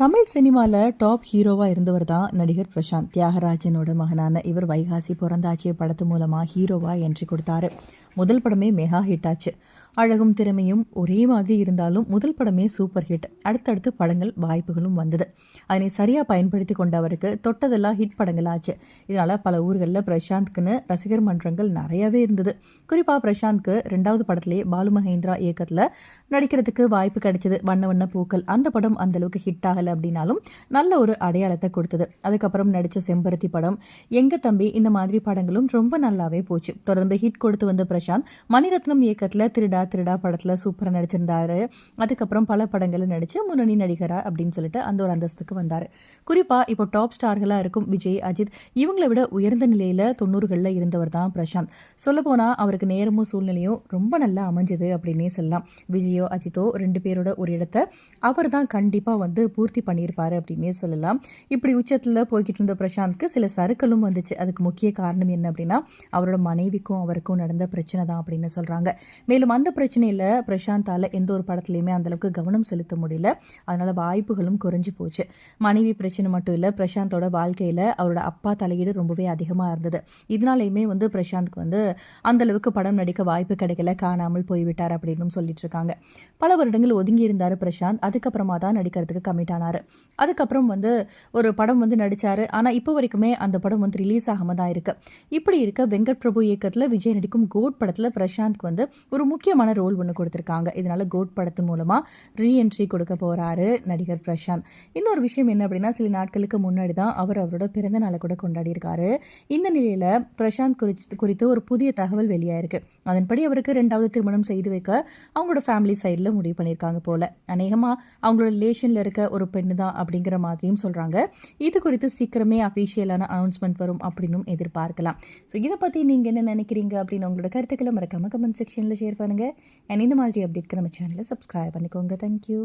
தமிழ் சினிமாவில் டாப் ஹீரோவாக இருந்தவர் தான் நடிகர் பிரசாந்த். தியாகராஜனோட மகனான இவர் வைகாசி பிறந்தாச்சிய படத்து மூலமாக ஹீரோவாக என்ட்ரி கொடுத்தாரு. முதல் படமே மெகா ஹிட் ஆச்சு. அழகும் திறமையும் ஒரே மாதிரி இருந்தாலும் முதல் படமே சூப்பர் ஹிட் அடுத்தடுத்து படங்கள் வாய்ப்புகளும் வந்தது. அதனை சரியாக பயன்படுத்தி கொண்டவருக்கு தொட்டதெல்லாம் ஹிட் படங்கள் ஆச்சு இதனால் பல ஊர்களில் பிரசாந்த்க்குன்னு ரசிகர் மன்றங்கள் நிறையவே இருந்தது. குறிப்பாக பிரசாந்த்க்கு ரெண்டாவது படத்திலே பாலு மகேந்திரா இயக்கத்தில் நடிக்கிறதுக்கு வாய்ப்பு கிடைச்சது. வண்ண வண்ண பூக்கள். அந்த படம் அந்தளவுக்கு ஹிட் ஆகலை. அப்படின்னாலும் நல்ல ஒரு அடையாளத்தை கொடுத்தது. அதுக்கப்புறம் நடித்த செம்பருத்தி படம் எங்க தம்பி இந்த மாதிரி படங்களும் ரொம்ப நல்லாவே போச்சு. தொடர்ந்து ஹிட் கொடுத்து வந்த பிரசாந்த் மணிரத்னம் இயக்கத்தில் திருடா திருடா படத்தில் சூப்பராக நடிச்சிருந்தாரு. அதுக்கப்புறம் பல படங்களில் நடித்து முன்னணி நடிகரா அப்படின்னு சொல்லிட்டு அந்த ஒரு அந்தஸ்துக்கு வந்தார். குறிப்பாக இப்போ டாப் ஸ்டார்களாக இருக்கும் விஜய் அஜித் இவங்களை விட உயர்ந்த நிலையில் தொண்ணூறுகளில் இருந்தவர் தான் பிரசாந்த். சொல்லப்போனால் அவருக்கு நேரமும் சூழ்நிலையும் ரொம்ப நல்லா அமைஞ்சது அப்படின்னே சொல்லலாம். விஜயோ அஜித்தோ ரெண்டு பேரோட ஒரு இடத்த அவர் தான் கண்டிப்பாக வந்து பூர்த்தி பண்ணியிருப்பாரு அப்படின்னே சொல்லலாம். இப்படி உச்சத்தில் போய்கிட்டு இருந்த பிரசாந்த்க்கு சில சறுக்களும் வந்துச்சு. அதுக்கு முக்கிய காரணம் என்ன அப்படின்னா அவரோட மனைவிக்கும் அவருக்கும் நடந்த பிரச்சனை தான் அப்படின்னு சொல்கிறாங்க மேலும் அந்த பிரச்சனையில் பிரசாந்தால் எந்த ஒரு படத்துலையுமே அந்தளவுக்கு கவனம் செலுத்த முடியல. அதனால் வாய்ப்புகளும் குறைஞ்சி போச்சு. மனைவி பிரச்சனை மட்டும் இல்லை பிரசாந்தோட வாழ்க்கையில் அவரோட அப்பா தலையீடு ரொம்பவே அதிகமாக இருந்தது. இதனாலையுமே வந்து பிரசாந்த்க்கு வந்து அந்தளவுக்கு படம் நடிக்க வாய்ப்பு கிடைக்கல காணாமல் போய்விட்டார் அப்படின்னு சொல்லிட்டு இருக்காங்க. பல வருடங்கள் ஒதுங்கி இருந்தார் பிரசாந்த். அதுக்கப்புறமா தான் நடிக்கிறதுக்கு கமிட் ஆனார். அதுக்கப்புறம் வந்து ஒரு படம் வந்து நடித்தார் ஆனால் இப்போ வரைக்குமே அந்த படம் வந்து ரிலீஸ் ஆகாமல் தான் இருக்கு. இப்படி இருக்க வெங்கட் பிரபு இயக்கத்தில் விஜய் நடிக்கும் கோட் படத்தில் பிரசாந்த் வந்து ஒரு முக்கியமான ரோல் ஒன்று கொடுத்துருக்காங்க. இதனால கோட் படத்து மூலமாக ரீஎன்ட்ரி கொடுக்க போகிறாரு நடிகர் பிரசாந்த். இன்னொரு விஷயம் என்ன அப்படின்னா சில நாட்களுக்கு முன்னாடி தான் அவர் அவரோட பிறந்த நாளை கூட கொண்டாடியிருக்காரு இந்த நிலையில் பிரசாந்த் குறித்து குறித்து ஒரு புதிய தகவல் வெளியாயிருக்கு. அதன்படி அவருக்கு ரெண்டாவது திருமணம் செய்து வைக்க அவங்களோட ஃபேமிலி சைடில் முடிவு பண்ணியிருக்காங்க போல. அநேகமாக அவங்களோட ரிலேஷனில் இருக்க ஒரு பெண்ணு தான் அப்படிங்கிற மாதிரியும் சொல்கிறாங்க இது குறித்து சீக்கிரமே அஃபீஷியலான அனௌன்ஸ்மெண்ட் வரும் அப்படின்னும் எதிர்பார்க்கலாம். ஸோ இதை பற்றி நீங்கள் என்ன நினைக்கிறீங்க அப்படின்னு உங்களோட கருத்துக்களை மறக்காமல் கமெண்ட் செக்ஷனில் ஷேர் பண்ணுங்கள் அண்ட் இந்த மாதிரி அப்டேட்க்கு நம்ம சேனலை சப்ஸ்கிரைப் பண்ணிக்கோங்க. தேங்க்யூ